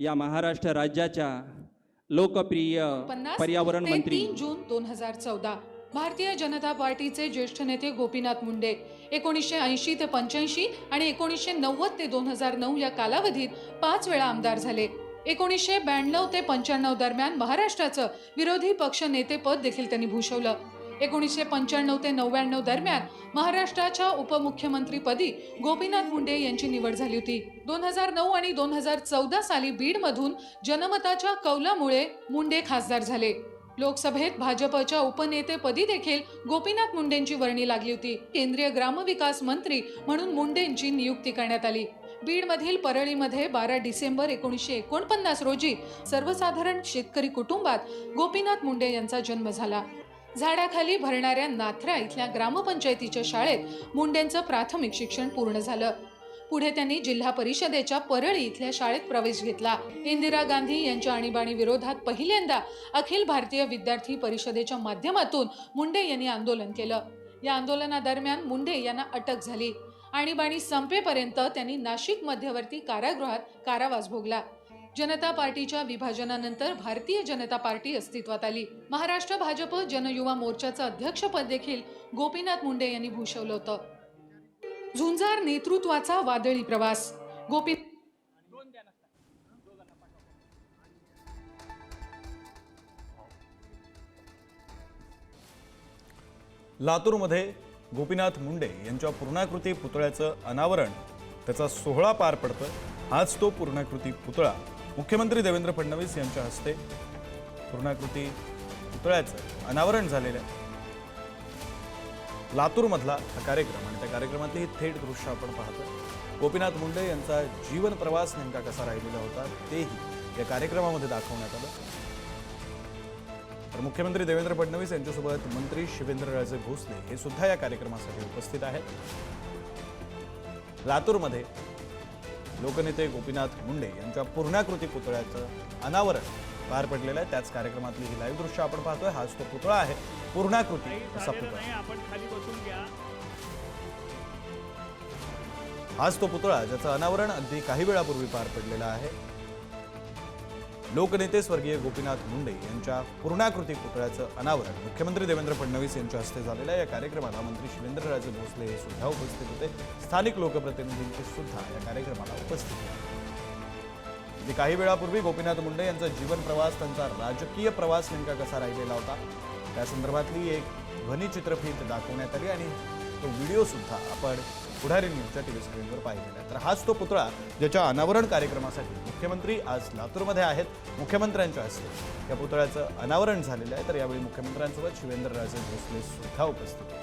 या महाराष्ट्र राज्याच्या लोकप्रिय पर्यावरण मंत्री. तीन जून दोन हजार चौदा भारतीय जनता पार्टीचे ज्येष्ठ नेते गोपीनाथ मुंडे एकोणीसशे ऐंशी ते पंच्याऐंशी आणि एकोणीसशे नव्वद ते दोन हजार नऊ या कालावधीत पाच वेळा आमदार झाले. एकोणीसशे ब्याण्णव ते पंच्याण्णव दरम्यान महाराष्ट्राचं विरोधी पक्ष नेतेपद देखील त्यांनी भूषवलं. एकोणीसशे पंच्याण्णव ते नव्याण्णव दरम्यान महाराष्ट्राच्या उपमुख्यमंत्रीपदी गोपीनाथ मुंडे यांची निवड झाली होती. दोन हजार नऊ आणि दोन हजार चौदा साली बीडमधून जनमताच्या कौलामुळे मुंडे खासदार झाले. लोकसभेत भाजपच्या उपनेतेपदी देखील गोपीनाथ मुंडेंची वर्णी लागली होती. केंद्रीय ग्रामविकास मंत्री म्हणून मुंडेंची नियुक्ती करण्यात आली. बीडमधील परळीमध्ये बारा डिसेंबर एकोणीसशे एकोणपन्नास रोजी सर्वसाधारण शेतकरी कुटुंबात गोपीनाथ मुंडे यांचा जन्म झाला. झाडाखाली भरणाऱ्या नाथरा इथल्या ग्रामपंचायतीच्या शाळेत मुंडेंचं प्राथमिक शिक्षण पूर्ण झालं. पुढे त्यांनी जिल्हा परिषदेच्या परळी इथल्या शाळेत प्रवेश घेतला. इंदिरा गांधी यांच्या आणीबाणी विरोधात पहिल्यांदा अखिल भारतीय विद्यार्थी परिषदेच्या माध्यमातून मुंडे यांनी आंदोलन केलं. या आंदोलनादरम्यान मुंडे यांना अटक झाली. आणीबाणी संपेपर्यंत त्यांनी नाशिक मध्यवर्ती कारागृहात कारावास भोगला. जनता पार्टीच्या विभाजनानंतर भारतीय जनता पार्टी अस्तित्वात आली. महाराष्ट्र भाजप जनयुवा मोर्चाचं अध्यक्षपद देखील गोपीनाथ मुंडे यांनी भूषवलं होतं. झुंजार नेतृत्वाचा वादळी प्रवास. गोपी लातूरमध्ये गोपीनाथ मुंडे यांच्या पूर्णाकृती पुतळ्याचं अनावरण त्याचा सोहळा पार पडतोय. आज तो पूर्णाकृती पुतळा मुख्यमंत्री देवेंद्र फडणवीस यांच्या हस्ते पूर्णाकृती पुतळ्याचं अनावरण झालेलं आहे. लातूरमधला हा कार्यक्रम आणि त्या कार्यक्रमातली ही थेट दृश्य आपण पाहतो गोपीनाथ मुंडे यांचा जीवन प्रवास नेमका कसा राहिलेला होता तेही या कार्यक्रमामध्ये दाखवण्यात आलं. तर मुख्यमंत्री देवेंद्र फडणवीस यांच्यासोबत मंत्री शिवेंद्रराजे भोसले हे सुद्धा या कार्यक्रमासाठी उपस्थित आहेत. लातूरमध्ये लोकनेते गोपीनाथ मुंडे यांच्या पूर्णाकृती पुतळ्याचं अनावरण पार पडलेलं आहे. त्याच कार्यक्रमातली ही लाईव्ह दृश्य आपण पाहतोय. हाच तो पुतळा आहे. पूर्णाकृती असा पुतळा. आपण खाली बसून घ्या हाच तो पुतळा ज्याचं अनावरण अगदी काही वेळापूर्वी पार पडलेलं आहे. लोकनेते स्वर्गीय गोपीनाथ मुंडे यांच्या पूर्णाकृती पुतळ्याचं अनावरण. मुख्यमंत्री देवेंद्र फडणवीस यांच्या हस्ते झालेल्या या कार्यक्रमाला मंत्री शिवेंद्रराजे भोसले हे सुद्धा उपस्थित होते. स्थानिक लोकप्रतिनिधींची सुद्धा या कार्यक्रमाला उपस्थित होते. काही वेळापूर्वी गोपीनाथ मुंडे यांचा जीवन प्रवास त्यांचा राजकीय प्रवास नेमका कसा राहिलेला होता त्या संदर्भातली एक ध्वनिचित्रफीत दाखवण्यात आली आणि तो व्हिडिओ सुद्धा आपण पुढारी न्यूजच्या टीव्ही स्क्रीनवर पाहिलेला आहे. तर हाच तो पुतळा ज्याच्या अनावरण कार्यक्रमासाठी मुख्यमंत्री आज लातूरमध्ये आहेत. मुख्यमंत्र्यांच्या हस्ते या पुतळ्याचं अनावरण झालेलं आहे. तर यावेळी मुख्यमंत्र्यांसोबत शिवेंद्रराजे भोसले सुद्धा उपस्थित होते.